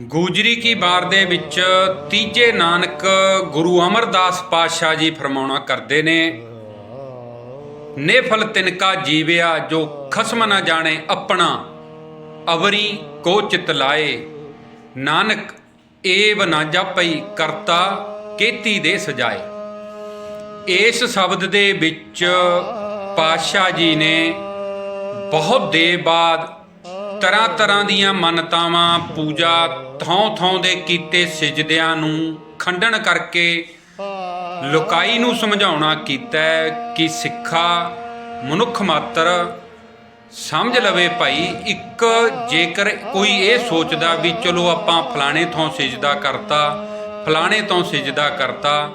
ਗੂਜਰੀ ਕੀ ਬਾਰ ਦੇ ਵਿੱਚ ਤੀਜੇ ਨਾਨਕ ਗੁਰੂ ਅਮਰਦਾਸ ਪਾਤਸ਼ਾਹ ਜੀ ਫਰਮਾਉਣਾ ਕਰਦੇ ਨੇ, ਨੇਫਲ ਤਿਨਕਾ ਜੀਵਿਆ ਜੋ ਖਸਮ ਨਾ ਜਾਣੇ ਆਪਣਾ, ਅਵਰੀ ਕੋ ਚਿਤ ਲਾਏ। ਨਾਨਕ, ਏਵ ਨਾ ਜਾਪਈ ਕਰਤਾ, ਕੀਤੀ ਦੇ ਸਜਾਏ। ਇਸ ਸ਼ਬਦ ਦੇ ਵਿੱਚ ਪਾਤਸ਼ਾਹ ਜੀ ਨੇ ਬਹੁਤ ਦੇਰ ਬਾਅਦ ਤਰ੍ਹਾਂ ਤਰ੍ਹਾਂ ਦੀਆਂ ਮੰਨਤਾਵਾਂ ਪੂਜਾ ਥੋਂ ਥਾਂ ਦੇ ਕੀਤੇ ਸਿਜਦਿਆਂ ਨੂੰ ਖੰਡਨ ਕਰਕੇ ਲੋਕਾਈ ਨੂੰ ਸਮਝਾਉਣਾ ਕੀਤਾ ਕਿ ਸਿੱਖਾ ਮਨੁੱਖ ਮਾਤਰ ਸਮਝ ਲਵੇ ਭਾਈ, ਇੱਕ ਜੇਕਰ ਕੋਈ ਇਹ ਸੋਚਦਾ ਵੀ ਚਲੋ ਆਪਾਂ ਫਲਾਣੇ ਥੋਂ ਸਿਜਦਾ ਕਰਤਾ, ਫਲਾਣੇ ਤੋਂ ਸਿਜਦਾ ਕਰਤਾ,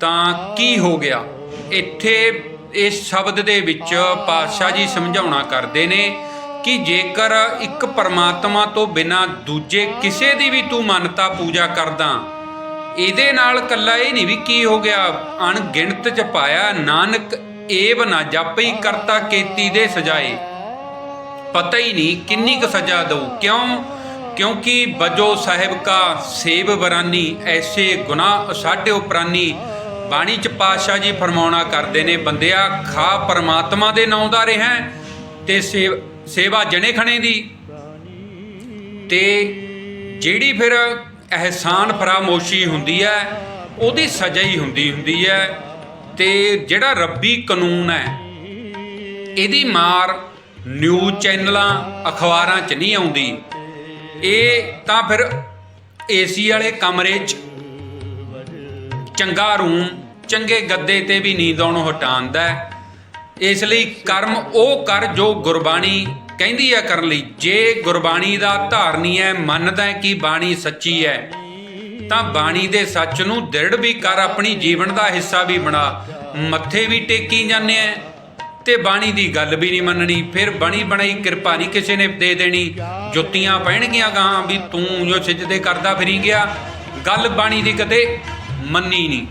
ਤਾਂ ਕੀ ਹੋ ਗਿਆ? ਇੱਥੇ ਇਸ ਸ਼ਬਦ ਦੇ ਵਿੱਚ ਪਾਤਸ਼ਾਹ ਜੀ ਸਮਝਾਉਣਾ ਕਰਦੇ ਨੇ ਕਿ ਜੇਕਰ ਇੱਕ ਪਰਮਾਤਮਾ ਤੋਂ ਬਿਨਾ ਦੂਜੇ ਕਿਸੇ ਦੀ ਵੀ ਤੂੰ ਮੰਨਤਾ ਪੂਜਾ ਕਰਦਾ, ਇਹਦੇ ਨਾਲ ਕੱਲਾ ਇਹ ਨਹੀਂ ਵੀ ਕੀ ਹੋ ਗਿਆ, ਅਣਗਿਣਤ ਚ ਪਾਇਆ ਨਾਨਕ ਏਵ ਨਾ ਜਾਪਈ ਕਰਤਾ ਕੀਤੀ ਦੇ ਸਜਾਏ। ਪਤਾ ਹੀ ਨਹੀਂ ਕਿੰਨੀ ਕੁ ਸਜ਼ਾ ਦਊ। ਕਿਉਂ? ਕਿਉਂਕਿ ਬਜੋ ਸਾਹਿਬ ਕਾ ਸੇਵ ਬਰਾਨੀ ਐਸੇ ਗੁਨਾਹ ਸਾਡੇ ਉਪਰਾਨੀ ਬਾਣੀ ਚ ਪਾਤਸ਼ਾਹ ਜੀ ਫਰਮਾਉਣਾ ਕਰਦੇ ਨੇ, ਬੰਦਿਆ, ਖਾ ਪਰਮਾਤਮਾ ਦੇ ਨਾਮ ਦਾ ਰਹਿ ਤੇ ਸੇਵ- ਸੇਵਾ ਜਣੇ ਖਣੇ ਦੀ। ਤੇ ਜਿਹੜੀ ਫਿਰ ਅਹਿਸਾਨ ਫਰਾਮੋਸ਼ੀ ਹੁੰਦੀ ਹੈ, ਉਹਦੀ ਸਜ਼ਾ ਹੀ ਹੁੰਦੀ ਹੁੰਦੀ ਹੈ। ਤੇ ਜਿਹੜਾ ਰੱਬੀ ਕਾਨੂੰਨ ਹੈ, ਇਹਦੀ ਮਾਰ ਨਿਊਜ਼ ਚੈਨਲਾਂ, ਅਖਬਾਰਾਂ 'ਚ ਨਹੀਂ ਆਉਂਦੀ। ਇਹ ਤਾਂ ਫਿਰ ਏਸੀ ਵਾਲੇ ਕਮਰੇ 'ਚ ਚੰਗਾ ਰੂਮ, ਚੰਗੇ ਗੱਦੇ ਤੇ ਵੀ ਨੀਂਦ ਆਉਣੋਂ ਹਟਾਉਂਦਾ ਹੈ। ਇਸ ਲਈ ਕਰਮ ਉਹ ਕਰ ਜੋ ਗੁਰਬਾਣੀ ਕਹਿੰਦੀ ਹੈ ਕਰਨ ਲਈ। ਜੇ ਗੁਰਬਾਣੀ ਦਾ ਧਾਰਨੀ ਹੈ, ਮੰਨਦਾ ਹੈ ਕਿ ਬਾਣੀ ਸੱਚੀ ਹੈ, ਤਾਂ ਬਾਣੀ ਦੇ ਸੱਚ ਨੂੰ ਦ੍ਰਿੜ ਵੀ ਕਰ, ਆਪਣੀ ਜੀਵਨ ਦਾ ਹਿੱਸਾ ਵੀ ਬਣਾ। ਮੱਥੇ ਵੀ ਟੇਕੀ ਜਾਂਦੇ ਆ ਤੇ ਬਾਣੀ ਦੀ ਗੱਲ ਵੀ ਨਹੀਂ ਮੰਨਣੀ। ਫਿਰ ਬਣੀ ਬਣਾਈ ਕਿਰਪਾ ਨਹੀਂ ਕਿਸੇ ਨੇ ਦੇ ਦੇਣੀ। ਜੁੱਤੀਆਂ ਪੈਣਗੀਆਂ ਗਾਂ ਵੀ ਤੂੰ ਜੋ ਸਿਜਦੇ ਕਰਦਾ ਫਿਰੀ ਗਿਆ। ਗੱਲ ਬਾਣੀ ਦੀ ਕਦੇ ਮੰਨੀ ਨਹੀਂ।